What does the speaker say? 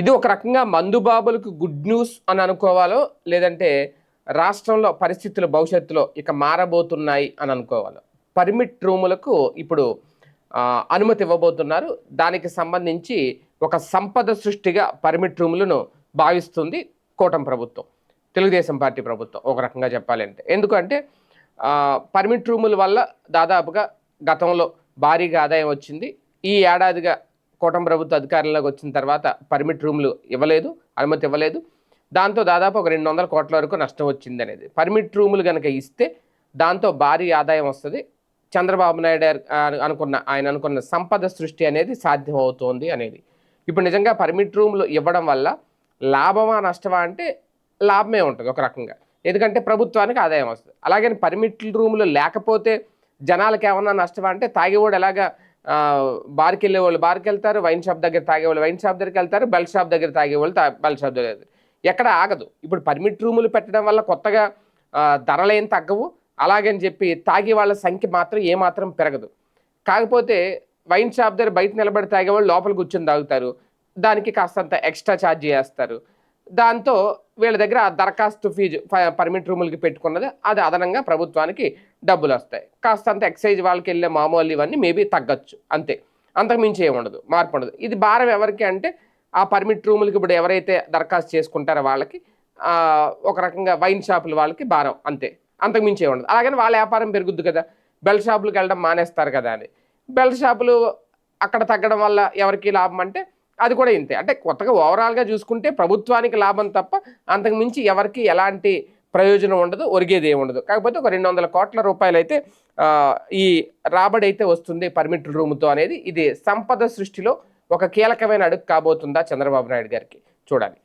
ఇది ఒక రకంగా మందుబాబులకు గుడ్ న్యూస్ అని అనుకోవాలో లేదంటే రాష్ట్రంలో పరిస్థితులు భవిష్యత్తులో ఇక మారబోతున్నాయి అని అనుకోవాలో. పర్మిట్ రూములకు ఇప్పుడు అనుమతి ఇవ్వబోతున్నారు. దానికి సంబంధించి ఒక సంపద సృష్టిగా పర్మిట్ రూములను భావిస్తుంది కూటమి ప్రభుత్వం. తెలుగుదేశం పార్టీ ప్రభుత్వం ఒక రకంగా చెప్పాలంటే. ఎందుకంటే పర్మిట్ రూముల వల్ల దాదాపుగా గతంలో భారీగా ఆదాయం వచ్చింది. ఈ ఏడాదిగా కూటమి ప్రభుత్వ అధికారంలోకి వచ్చిన తర్వాత పర్మిట్ రూములు ఇవ్వలేదు అనుమతి ఇవ్వలేదు. దాంతో దాదాపు ఒక రెండు వందల కోట్ల వరకు నష్టం వచ్చింది అనేది. పర్మిట్ రూములు కనుక ఇస్తే దాంతో భారీ ఆదాయం వస్తుంది. చంద్రబాబు నాయుడు అనుకున్న ఆయన అనుకున్న సంపద సృష్టి అనేది సాధ్యమవుతోంది అనేది. ఇప్పుడు నిజంగా పర్మిట్ రూములు ఇవ్వడం వల్ల లాభమా నష్టమా అంటే లాభమే ఉంటుంది ఒక రకంగా. ఎందుకంటే ప్రభుత్వానికి ఆదాయం వస్తుంది. అలాగే పర్మిట్ రూములు లేకపోతే జనాలకు ఏమన్నా నష్టమా అంటే తాగేవాడు ఎలాగా బార్కి వెళ్ళే వాళ్ళు బార్కి వెళ్తారు వైన్ షాప్ దగ్గర తాగేవాళ్ళు వైన్ షాప్ దగ్గరికి వెళ్తారు బెల్ షాప్ దగ్గర తాగేవాళ్ళు తా బెల్ షాప్ దగ్గర ఎక్కడ ఆగదు. ఇప్పుడు పర్మిట్ రూములు పెట్టడం వల్ల కొత్తగా ధరలు ధరలేం తగ్గవు. అలాగని చెప్పి తాగే వాళ్ళ సంఖ్య మాత్రం ఏమాత్రం పెరగదు. కాకపోతే వైన్ షాప్ దగ్గర బయట నిలబడి తాగేవాళ్ళు లోపల కూర్చొని తాగుతారు. దానికి కాస్తంత ఎక్స్ట్రా ఛార్జ్ చేస్తారు. దాంతో వీళ్ళ దగ్గర దరఖాస్తు ఫీజు పర్మిట్ రూములకి పెట్టుకున్నది. అది అదనంగా ప్రభుత్వానికి డబ్బులు వస్తాయి. కాస్తంత ఎక్సైజ్ వాళ్ళకి వెళ్ళే మామూలు ఇవన్నీ మేబీ తగ్గచ్చు. అంతే. అంతకు ఏముండదు ఉండదు. మార్పు ఉండదు. ఇది భారం ఎవరికి అంటే ఆ పర్మిట్ రూములకి ఇప్పుడు ఎవరైతే దరఖాస్తు చేసుకుంటారో వాళ్ళకి ఒక రకంగా వైన్ షాపుల వాళ్ళకి భారం. అంతే. అంతకు ఏముండదు ఉండదు. అలాగని వాళ్ళ వ్యాపారం పెరుగుద్ది కదా. బెల్ షాపులకు వెళ్ళడం మానేస్తారు కదా అని. బెల్ షాపులు అక్కడ తగ్గడం వల్ల ఎవరికి లాభం అంటే అది కూడా ఇంతే. అంటే కొత్తగా ఓవరాల్గా చూసుకుంటే ప్రభుత్వానికి లాభం తప్ప అంతకు మించి ఎవరికి ఎలాంటి ప్రయోజనం ఉండదు ఒరిగేది ఏమి ఉండదు. కాకపోతే ఒక రెండు వందల కోట్ల రూపాయలు అయితే ఈ రాబడి అయితే వస్తుంది పర్మిట్ రూమ్తో అనేది. ఇది సంపద సృష్టిలో ఒక కీలకమైన అడుగు కాబోతుందా చంద్రబాబు నాయుడు గారికి? చూడాలి.